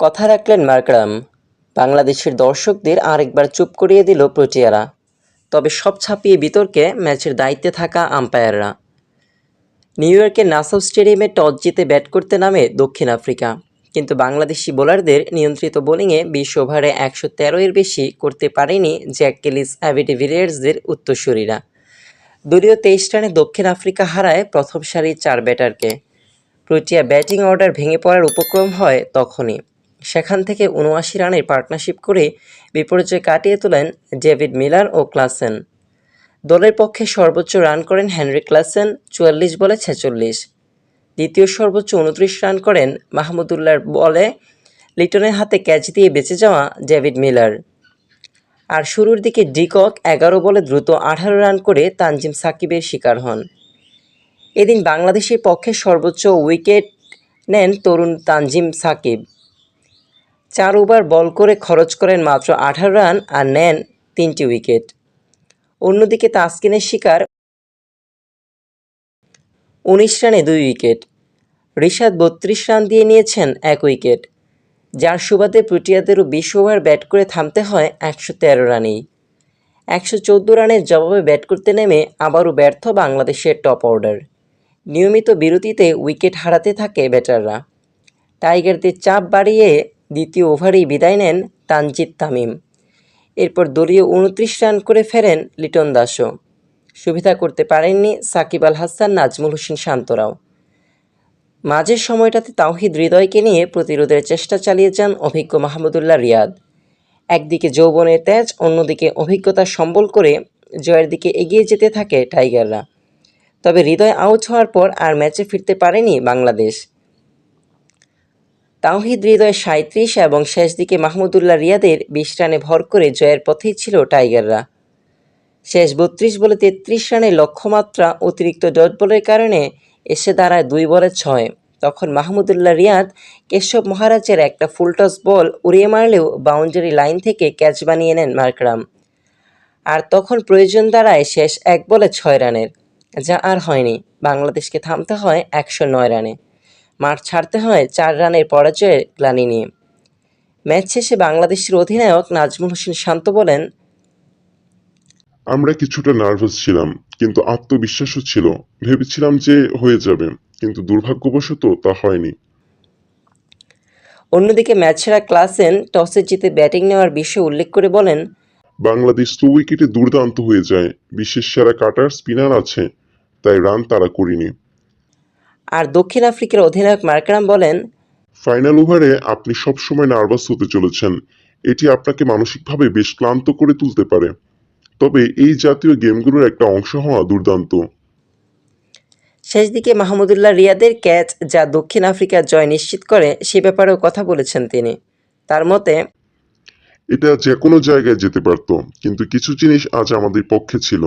কথা রাখলেন মার্করাম। বাংলাদেশের দর্শকদের আরেকবার চুপ করিয়ে দিল প্রোটিয়ারা। তবে সব ছাপিয়ে বিতর্কে ম্যাচের দায়িত্বে থাকা আম্পায়াররা। নিউ ইয়র্কের নাসাউ স্টেডিয়ামে টস জিতে ব্যাট করতে নামে দক্ষিণ আফ্রিকা। কিন্তু বাংলাদেশি বোলারদের নিয়ন্ত্রিত বোলিংয়ে বিশ ওভারে একশো তেরো এর বেশি করতে পারেনি জ্যাক কেলিস অ্যাভিটি ভিলিয়ার্সদের উত্তরসূরিরা। দলীয় তেইশ রানে দক্ষিণ আফ্রিকা হারায় প্রথম সারির চার ব্যাটারকে। প্রোটিয়া ব্যাটিং অর্ডার ভেঙে পড়ার উপক্রম হয় তখনই। সেখান থেকে উনআশি রানের পার্টনারশিপ করে বিপর্যয় কাটিয়ে তোলেন ডেভিড মিলার ও ক্লাসেন। দলের পক্ষে সর্বোচ্চ রান করেন হেনরি ক্লাসেন, চুয়াল্লিশ বলে ছেচল্লিশ। দ্বিতীয় সর্বোচ্চ উনত্রিশ রান করেন মাহমুদুল্লাহর বলে লিটনের হাতে ক্যাচ দিয়ে বেঁচে যাওয়া ডেভিড মিলার। আর শুরুর দিকে ডিকক এগারো বলে দ্রুত আঠারো রান করে তানজিম সাকিবের শিকার হন। এদিন বাংলাদেশের পক্ষে সর্বোচ্চ উইকেট নেন তরুণ তানজিম সাকিব। চার ওভার বল করে খরচ করেন মাত্র আঠারো রান আর নেন তিনটি উইকেট। অন্যদিকে তাসকিনের শিকার উনিশ রানে দুই উইকেট। রিশাদ বত্রিশ রান দিয়ে নিয়েছেন এক উইকেট, যার সুবাদে প্রোটিয়াদেরও বিশ ওভার ব্যাট করে থামতে হয় একশো তেরো রানেই। একশো চোদ্দ রানের জবাবে ব্যাট করতে নেমে আবারও ব্যর্থ বাংলাদেশের টপ অর্ডার। নিয়মিত বিরতিতে উইকেট হারাতে থাকে ব্যাটাররা। টাইগারদের চাপ বাড়িয়ে দ্বিতীয় ওভারেই বিদায় নেন তানজিদ তামিম। এরপর দলীয় উনত্রিশ রান করে ফেরেন লিটন দাসও। সুবিধা করতে পারেননি সাকিব আল হাসান, নাজমুল হোসেন শান্তরাও। মাঝের সময়টাতে তাওহিদ হৃদয়কে নিয়ে প্রতিরোধের চেষ্টা চালিয়ে যান অভিজ্ঞ মাহমুদুল্লাহ রিয়াদ। একদিকে যৌবনের তেজ, অন্যদিকে অভিজ্ঞতা সম্বল করে জয়ের দিকে এগিয়ে যেতে থাকে টাইগাররা। তবে হৃদয় আউট হওয়ার পর আর ম্যাচে ফিরতে পারেনি বাংলাদেশ। তাওহিদ হৃদয় সাঁত্রিশ এবং শেষ দিকে মাহমুদুল্লাহ রিয়াদের বিশ রানে ভর করে জয়ের পথেই ছিল টাইগাররা। শেষ বত্রিশ বলে তেত্রিশ রানের লক্ষ্যমাত্রা অতিরিক্ত ডট বলের কারণে এসে দাঁড়ায় দুই বলে ছয়। তখন মাহমুদুল্লাহ রিয়াদ কেশব মহারাজের একটা ফুলটস বল উড়িয়ে মারলেও বাউন্ডারি লাইন থেকে ক্যাচ বানিয়ে নেন মার্করাম। আর তখন প্রয়োজন দাঁড়ায় শেষ এক বলে ছয় রানের, যা আর হয়নি। বাংলাদেশকে থামতে হয় একশো নয় রানে। মাঠ ছাড়তে হয় চার রানের পরাজয়ের গ্লানি নিয়ে। ম্যাচ শেষে বাংলাদেশের অধিনায়ক নাজমুল হোসেন শান্ত বলেন আমরা কিছুটা নার্ভাস ছিলাম কিন্তু আত্মবিশ্বাসও ছিল। ভেবেছিলাম যে হয়ে যাবে কিন্তু দুর্ভাগ্যবশত তা হয়নি। অন্যদিকে ম্যাচ সেরা ক্লাসেন টসে জিতে ব্যাটিং নেওয়ার বিষয়ে উল্লেখ করে বলেন বাংলাদেশ তো উইকেটে দুর্দান্ত হয়ে যায়। বিশ্বের সেরা কাটার স্পিনার আছে তাই রান তারা করিনি। আর দক্ষিণ আফ্রিকার অধিনায়ক মার্কারাম বলেন ফাইনাল ওভারে আপনি সবসময় নার্ভাস হতে চলেছেন। এটি আপনাকে মানসিকভাবে বেশ ক্লান্ত করে তুলতে পারে। তবে এই জাতীয় গেমগুলোর একটা অংশ হওয়া দুর্দান্ত। শেষ দিকে মাহমুদুল্লাহ রিয়াদের ক্যাচ যা দক্ষিণ আফ্রিকার জয় নিশ্চিত করে সে ব্যাপারেও কথা বলেছেন তিনি। তার মতে এটা যে কোনো জায়গায় যেতে পারত কিন্তু কিছু জিনিস আজ আমাদের পক্ষে ছিল।